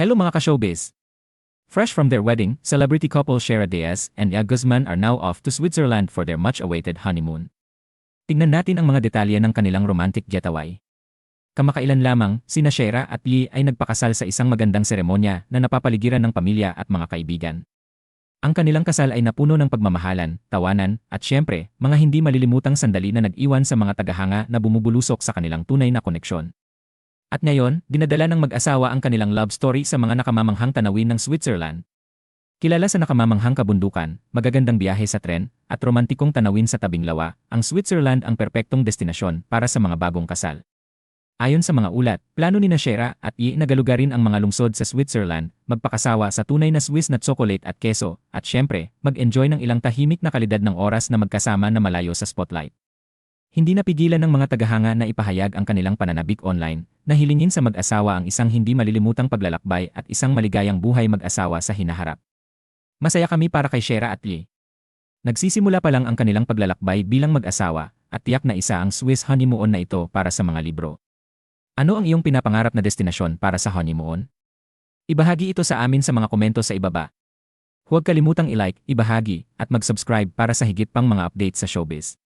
Hello mga ka-showbiz! Fresh from their wedding, celebrity couple Shera Diaz and Ia Guzman are now off to Switzerland for their much-awaited honeymoon. Tingnan natin ang mga detalye ng kanilang romantic getaway. Kamakailan lamang, sina Shera at Yi ay nagpakasal sa isang magandang seremonya na napapaligiran ng pamilya at mga kaibigan. Ang kanilang kasal ay napuno ng pagmamahalan, tawanan, at syempre, mga hindi malilimutang sandali na nag-iwan sa mga tagahanga na bumubulusok sa kanilang tunay na koneksyon. At ngayon, dinadala ng mag-asawa ang kanilang love story sa mga nakamamanghang tanawin ng Switzerland. Kilala sa nakamamanghang kabundukan, magagandang biyahe sa tren, at romantikong tanawin sa tabing lawa, ang Switzerland ang perpektong destinasyon para sa mga bagong kasal. Ayon sa mga ulat, plano ni Nashera at I na galugarin ang mga lungsod sa Switzerland, magpakasawa sa tunay na Swiss na tsokolate at keso, at syempre, mag-enjoy ng ilang tahimik na kalidad ng oras na magkasama na malayo sa spotlight. Hindi napigilan ng mga tagahanga na ipahayag ang kanilang pananabik online, na hilingin sa mag-asawa ang isang hindi malilimutang paglalakbay at isang maligayang buhay mag-asawa sa hinaharap. Masaya kami para kay Shera at Lee. Nagsisimula pa lang ang kanilang paglalakbay bilang mag-asawa, at tiyak na isa ang Swiss honeymoon na ito para sa mga libro. Ano ang iyong pinapangarap na destinasyon para sa honeymoon? Ibahagi ito sa amin sa mga komento sa ibaba. Huwag kalimutang i-like, ibahagi, at mag-subscribe para sa higit pang mga updates sa showbiz.